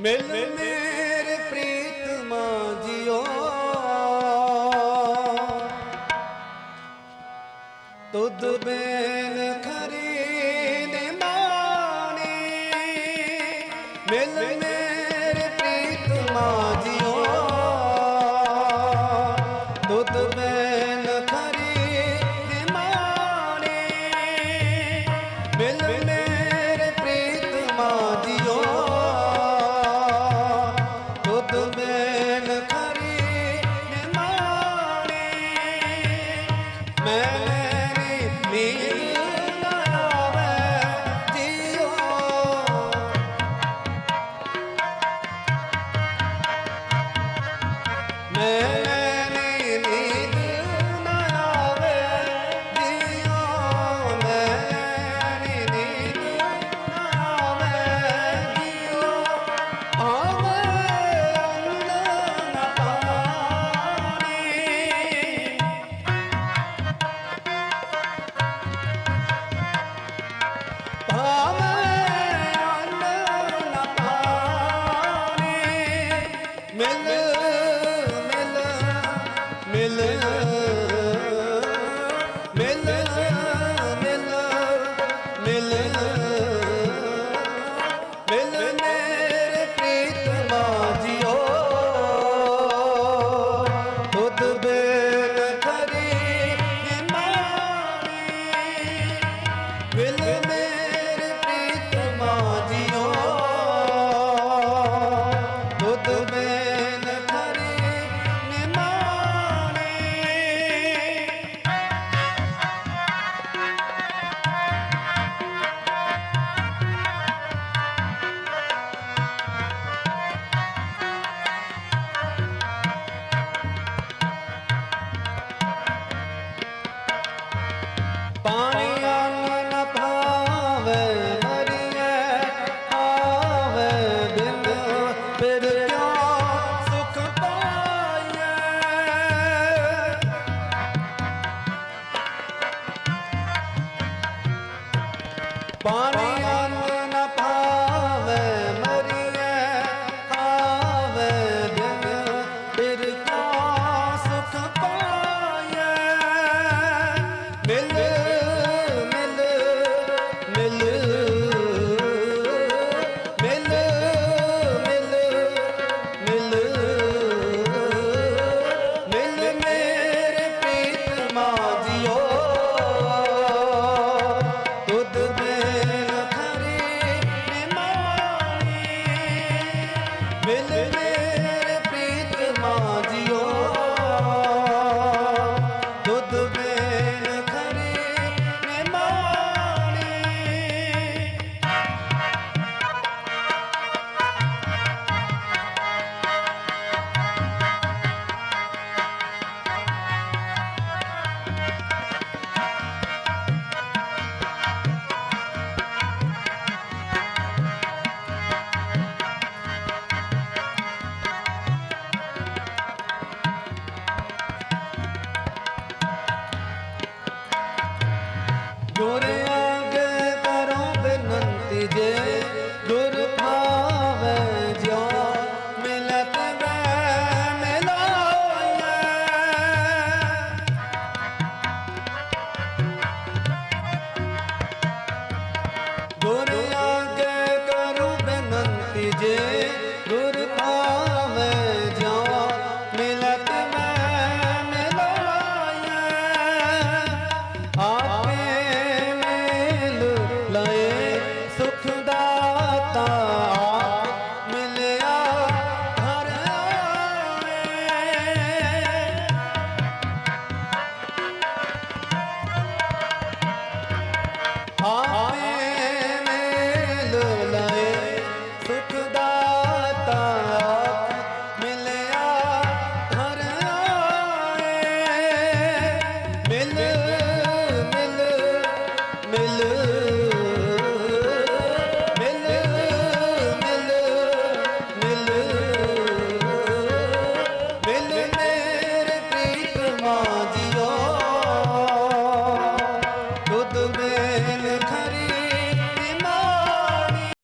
ਮਿਲ ਮੇਰੇ ਪ੍ਰੀਤਮਾ ਜਿਓ। ਤੁਧ ਬੇਨ ਖਰੀ ਨੇ ਮਾਣੀ ਮਿਲ ਮੇਰੇ ਪ੍ਰੀਤਮਾ ਜਿਓ। ਤੁਧ ਬੇਨ ਖਰੀ ਨੇ ਮਿਲ Will